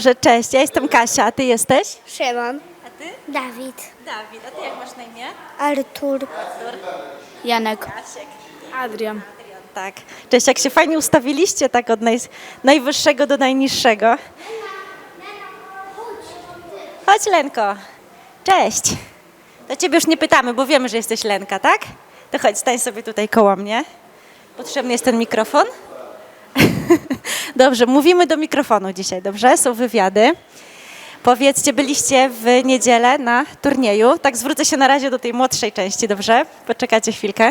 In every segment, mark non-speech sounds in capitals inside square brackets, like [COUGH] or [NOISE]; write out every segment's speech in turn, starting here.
Że cześć, ja jestem Kasia, a ty jesteś? Szymon. A ty? Dawid. Dawid, a ty jak masz na imię? Artur. Janek. Kasiek. Adrian. Tak. Cześć, jak się fajnie ustawiliście tak od naj, najwyższego do najniższego. Chodź Lenko. Cześć. To ciebie już nie pytamy, bo wiemy, że jesteś Lenka, tak? To chodź, stań sobie tutaj koło mnie. Potrzebny jest ten mikrofon. [LAUGHS] Dobrze, mówimy do mikrofonu dzisiaj, dobrze? Są wywiady. Powiedzcie, byliście w niedzielę na turnieju. Tak zwrócę się na razie do tej młodszej części, dobrze? Poczekajcie chwilkę.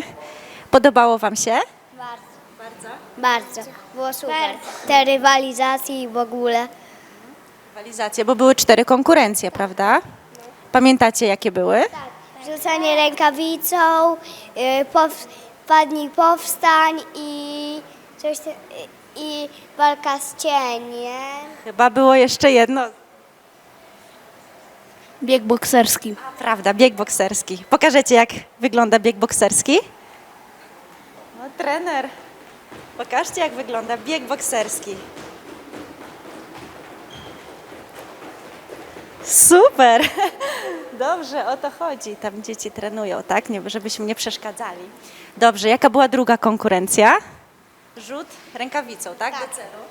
Podobało wam się? Bardzo. Bardzo? Bardzo. Było super. Te rywalizacje i w ogóle. Rywalizacje, bo były cztery konkurencje, prawda? Pamiętacie, jakie były? Rzucanie rękawicą, y, pow, padnij powstań i coś te, i walka z cieniem. Chyba było jeszcze jedno. Bieg bokserski. Prawda, bieg bokserski. Pokażecie, jak wygląda bieg bokserski? No, trener. Pokażcie, jak wygląda bieg bokserski. Super! [LAUGHS] Dobrze, o to chodzi. Tam dzieci trenują, tak? Nie, żebyśmy nie przeszkadzali. Dobrze, jaka była druga konkurencja? Rzut rękawicą, tak? Do celu.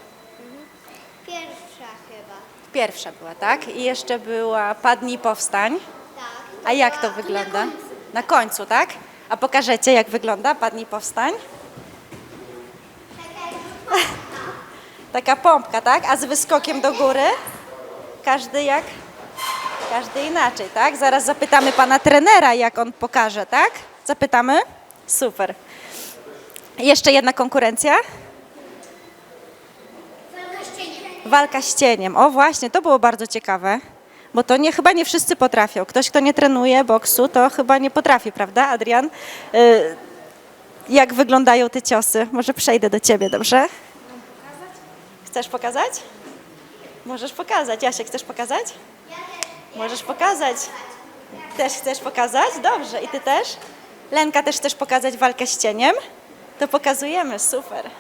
Pierwsza chyba. Pierwsza była, tak? I jeszcze była Padnij Powstań. Tak. A jak to wygląda? Na końcu, tak? A pokażecie, jak wygląda Padnij Powstań? [LAUGHS] Taka pompka, tak? A z wyskokiem do góry? Każdy jak? Każdy inaczej, tak? Zaraz zapytamy pana trenera, jak on pokaże, tak? Zapytamy? Super. Jeszcze jedna konkurencja? Walka z cieniem. O właśnie, to było bardzo ciekawe. Bo to nie, chyba nie wszyscy potrafią. Ktoś, kto nie trenuje boksu, to chyba nie potrafi, prawda, Adrian? Y, jak wyglądają te ciosy? Może przejdę do ciebie, dobrze? Chcesz pokazać? Możesz pokazać. Jasiek, chcesz pokazać? Możesz pokazać. Też chcesz pokazać? Dobrze. I ty też? Lenka, też chcesz pokazać walkę z cieniem? To pokazujemy. Super.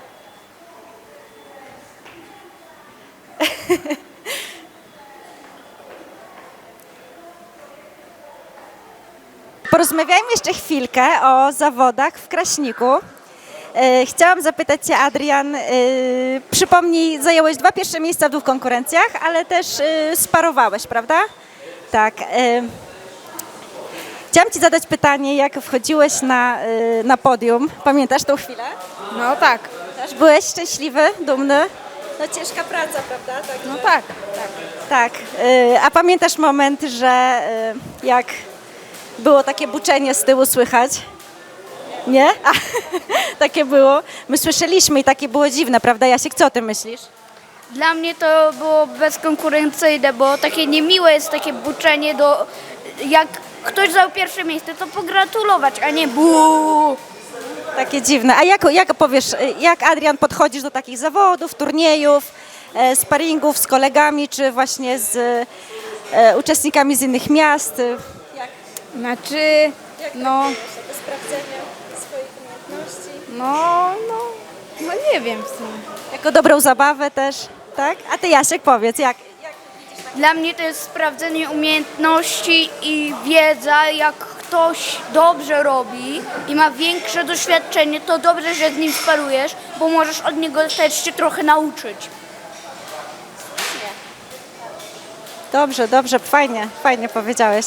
Porozmawiajmy jeszcze chwilkę o zawodach w Kraśniku. E, Chciałam zapytać Cię, Adrian, e, przypomnij, zająłeś dwa pierwsze miejsca w dwóch konkurencjach, ale też e, sparowałeś, prawda? Tak. Chciałam Ci zadać pytanie, jak wchodziłeś na, e, na podium. Pamiętasz tą chwilę? No tak. Też byłeś szczęśliwy, dumny? No ciężka praca, prawda? Tak, No tak. tak. y, A pamiętasz moment, że y, jak było takie buczenie z tyłu słychać? Nie? A, [LAUGHS] takie było. My słyszeliśmy i takie było dziwne, prawda? Jasiek, co ty myślisz? Dla mnie to było bezkonkurencyjne, bo takie niemiłe jest takie buczenie do... Jak ktoś zajął pierwsze miejsce, to pogratulować, a nie bu. Takie dziwne. A jak, jak powiesz, jak Adrian podchodzisz do takich zawodów, turniejów, e, sparingów z kolegami, czy właśnie z e, uczestnikami z innych miast? Jak Znaczy, no, sprawdzenie swoich umiejętności? no, no, no nie wiem w sumie. Jako dobrą zabawę też, tak? A ty Jasiek powiedz, jak, jak Dla mnie to jest sprawdzenie umiejętności i wiedza, jak ktoś dobrze robi i ma większe doświadczenie, to dobrze, że z nim sparujesz, bo możesz od niego też się trochę nauczyć. Dobrze, dobrze, fajnie, fajnie powiedziałeś.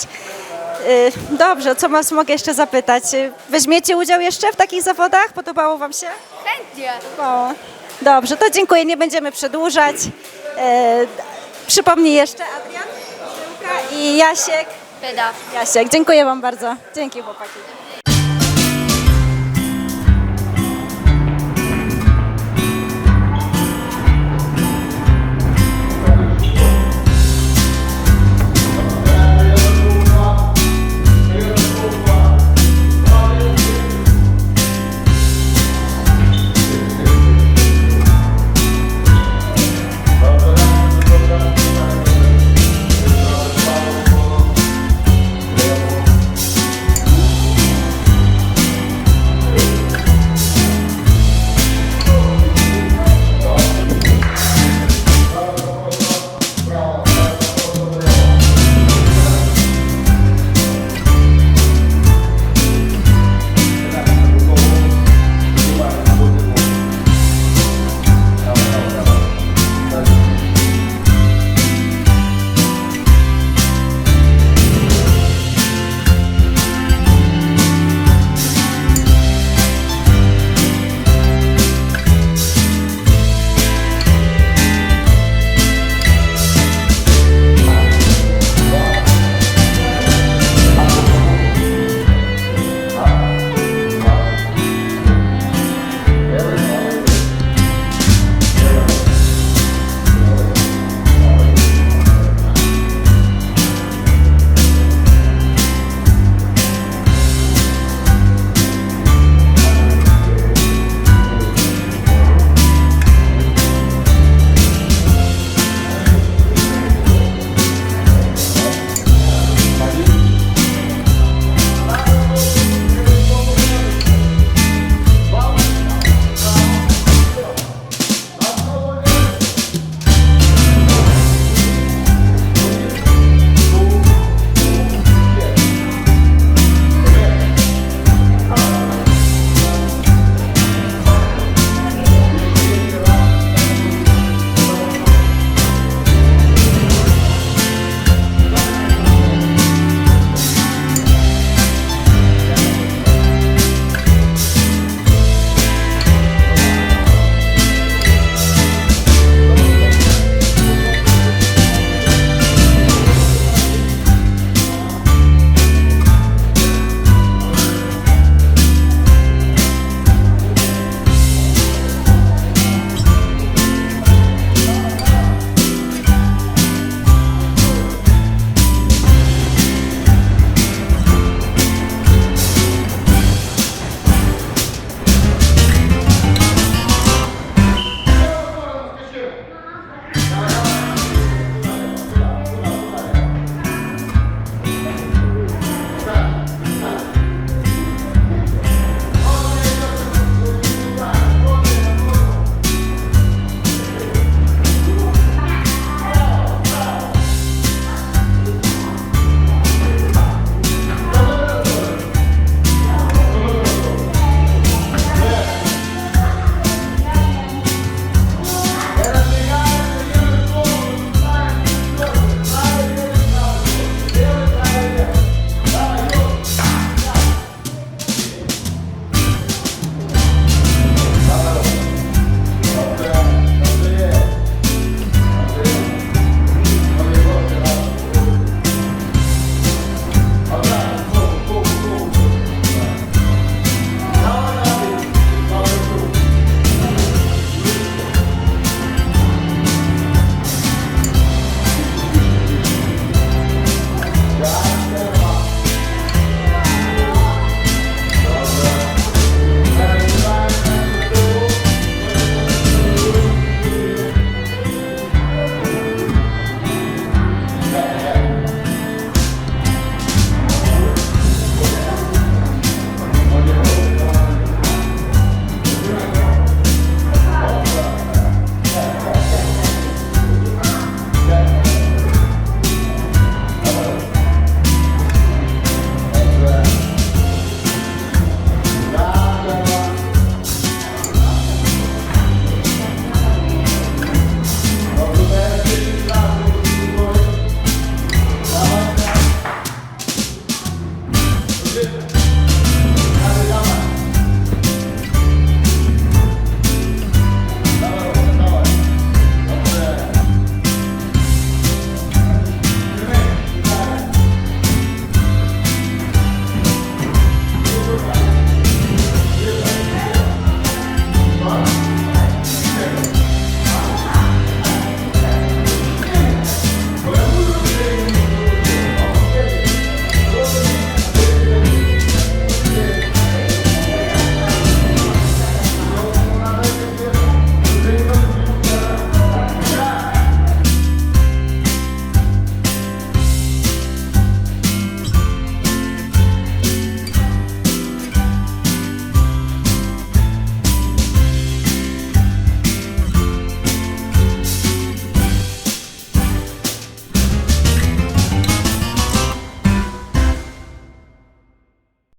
Y, Dobrze, co was mogę jeszcze zapytać? Y, Weźmiecie udział jeszcze w takich zawodach? Podobało wam się? Chętnie. O, dobrze, to dziękuję, nie będziemy przedłużać. E, Przypomnij jeszcze Adrian Żyłka i Jasiek. Peda. Jasiek, dziękuję wam bardzo. Dzięki chłopaki.